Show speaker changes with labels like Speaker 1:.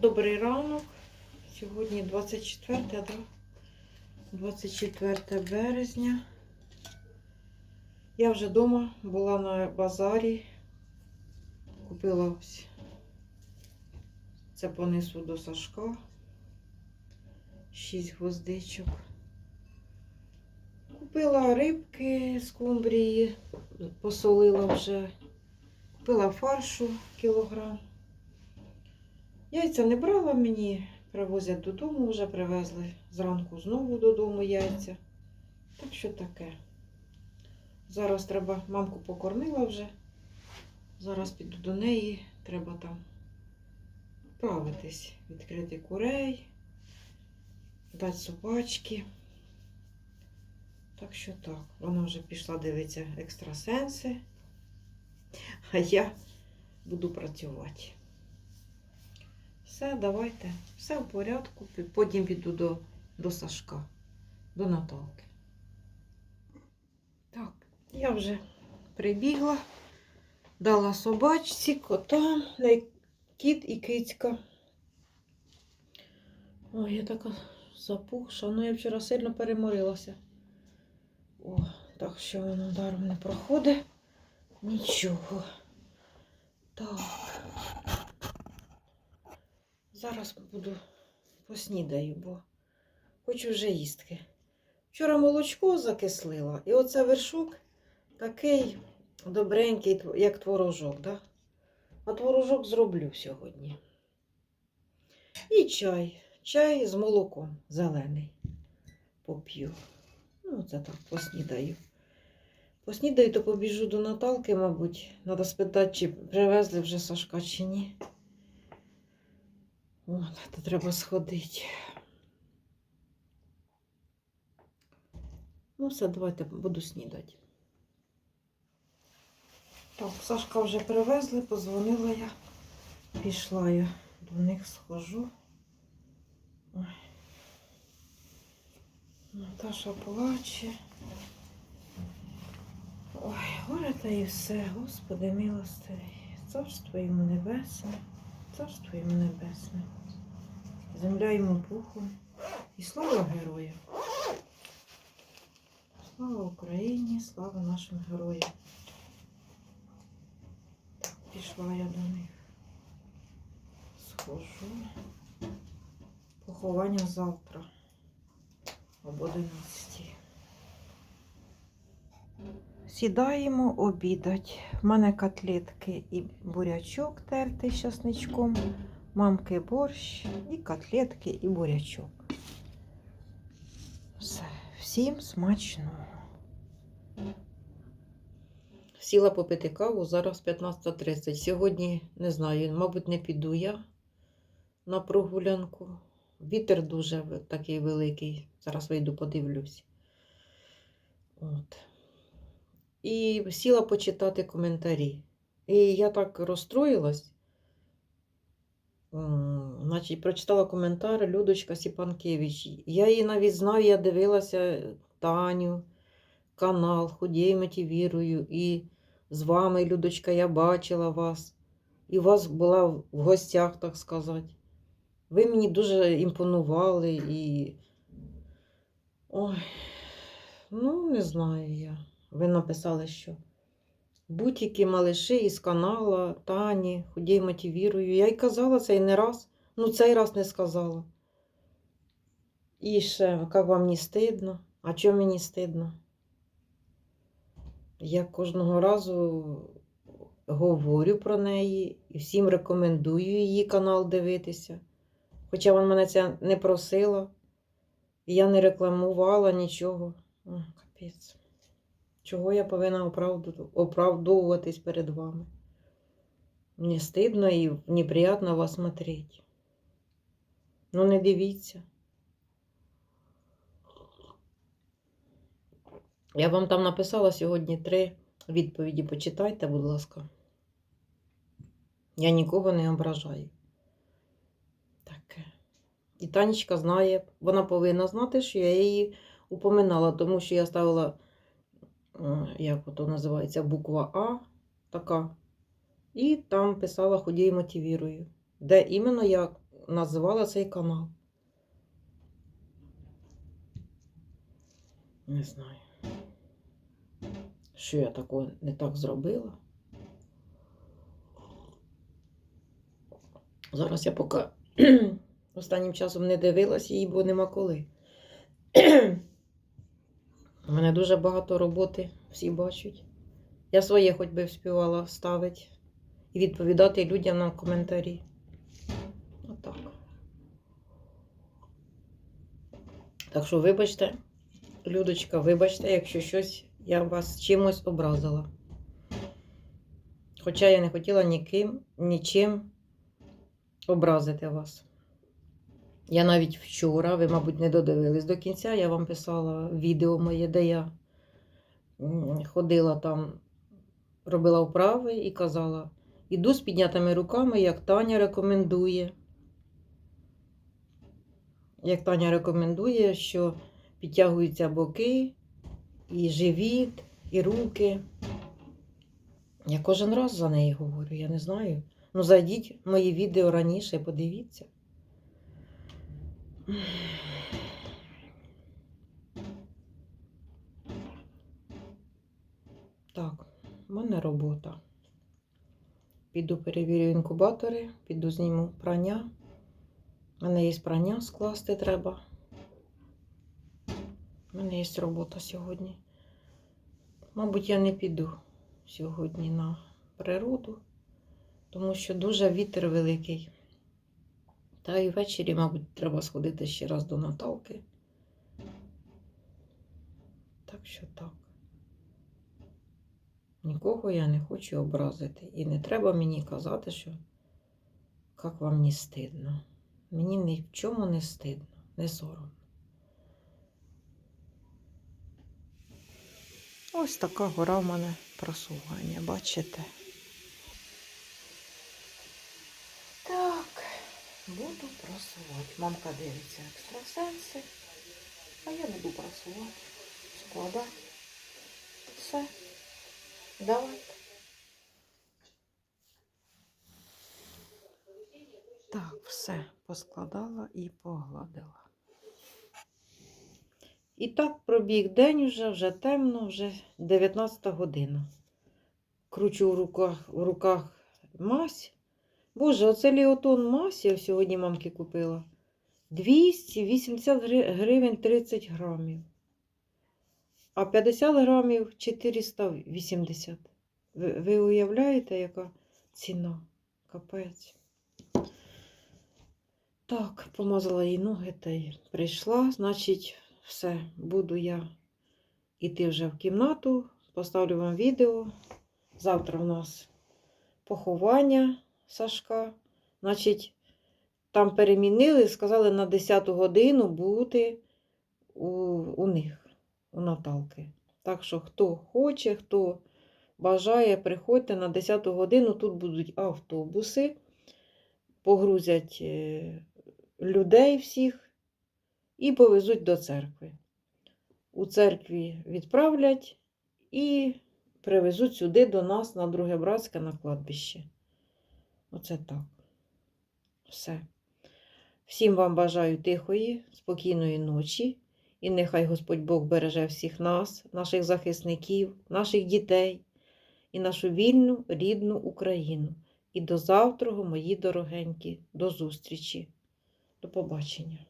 Speaker 1: Добрий ранок. Сьогодні 24, да? 24 березня. Я вже вдома була на базарі. Купила ось. Це понесу до Сашка. Шість гвоздичок. Купила рибки з кумбрії, посолила вже. Купила фаршу кілограм. Яйця не брала мені, привозять додому, вже привезли зранку знову додому яйця. Так що таке. Зараз треба, мамку покормила вже. Зараз піду до неї, треба там правитись, відкрити курей, дати собачки. Так що так, вона вже пішла дивитися екстрасенси, а я буду працювати. Все, давайте. Все в порядку. Потім піду до, до Сашка, до Наталки. Так, я вже прибігла, дала собачці, котам, кіт і кицька. Ой, я така запухша. Ну, я вчора сильно переморилася. О, так що воно даром не проходить. Нічого. Так. Зараз буду поснідаю, бо хочу вже їстки. Вчора молочко закислила, і оце вершок такий добренький, як творожок, да? а творожок зроблю сьогодні. І чай. Чай з молоком зелений поп'ю. Ну, це так поснідаю. Поснідаю, то побіжу до Наталки, мабуть. Треба спитати, чи привезли вже Сашка, чи ні. О, то треба сходити. Ну, все, давайте буду снідати. Так, Сашка вже привезли, позвонила я. Пішла я до них схожу. Ой. Наташа плаче. Ой, горе та і все, Господи милостивий. Царство йому небесне. Царство йому небесне, земля йому пухом і слава героям. Слава Україні, слава нашим героям. Так, пішла я до них. Схожу. Поховання завтра об 11. Сідаємо обідать. В мене котлетки і бурячок тертий з часничком, мамки борщ, і котлетки, і бурячок. Все, всім смачного. Сіла попити каву, зараз 15.30. Сьогодні не знаю, мабуть, не піду я на прогулянку. Вітер дуже такий великий. Зараз вийду, подивлюсь. От і сіла почитати коментарі. І я так розстроїлась. Значить, прочитала коментар Людочка Сіпанкевич. Я її навіть знав, я дивилася Таню, канал, худій мотивірую. І з вами, Людочка, я бачила вас. І у вас була в гостях, так сказати. Ви мені дуже імпонували і. Ой, ну, не знаю я. Ви написали, що будь-які малиші із канала Тані, худій мотивірую. Я й казала це і не раз, ну цей раз не сказала. І ще, як вам не стидно? А чому мені стидно? Я кожного разу говорю про неї і всім рекомендую її канал дивитися. Хоча вона мене це не просила, і я не рекламувала нічого. О, капець. Чого я повинна оправдовуватись перед вами? Мені стидно і неприятно вас смотреть. Ну, не дивіться. Я вам там написала сьогодні три відповіді. Почитайте, будь ласка. Я нікого не ображаю. Таке. І Танечка знає, вона повинна знати, що я її упоминала, тому що я ставила. Е, як ото називається, буква А така. І там писала ходій мотивірую. Де іменно я назвала цей канал? Не знаю. Що я такого не так зробила? Зараз я поки останнім часом не дивилась її, бо нема коли. У мене дуже багато роботи, всі бачать. Я своє хоч би вспівала ставити і відповідати людям на коментарі. Отак. Так що, вибачте, Людочка, вибачте, якщо щось я вас чимось образила. Хоча я не хотіла ніким, нічим образити вас. Я навіть вчора, ви, мабуть, не додивились до кінця, я вам писала відео моє, де я ходила там, робила вправи і казала, іду з піднятими руками, як Таня рекомендує. Як Таня рекомендує, що підтягуються боки, і живіт, і руки. Я кожен раз за неї говорю, я не знаю. Ну, зайдіть в мої відео раніше, подивіться. Так, в мене робота. Піду перевірю інкубатори, піду зніму прання. У мене є прання скласти треба. У мене є робота сьогодні. Мабуть, я не піду сьогодні на природу, тому що дуже вітер великий. Та і ввечері, мабуть, треба сходити ще раз до Наталки. Так що так. Нікого я не хочу образити. І не треба мені казати, що як вам не стидно. Мені ні в чому не стидно, не соромно. Ось така гора в мене просування, бачите? Так, буду просувати. Мамка дивиться екстрасенси, а я буду просувати, складати. Все. Давайте. Так, все поскладала і погладила. І так пробіг день уже, вже темно, вже 19 година. Кручу в руках, в руках мазь. Боже, оце ліотон я сьогодні мамки купила. 280 гривень 30 грамів. А 50 грамів 480. Ви, ви уявляєте, яка ціна? Капець. Так, помазала їй ноги та й прийшла. Значить, все, буду я йти вже в кімнату, поставлю вам відео. Завтра у нас поховання Сашка. Значить, там перемінили, сказали на 10 годину бути у, у них, у Наталки. Так що, хто хоче, хто бажає, приходьте на 10 годину. Тут будуть автобуси, погрузять е, людей всіх і повезуть до церкви. У церкві відправлять і привезуть сюди до нас на Друге Братське на кладбище. Оце так. Все. Всім вам бажаю тихої, спокійної ночі. І нехай Господь Бог береже всіх нас, наших захисників, наших дітей і нашу вільну рідну Україну. І до завтра, мої дорогенькі, до зустрічі. До побачення.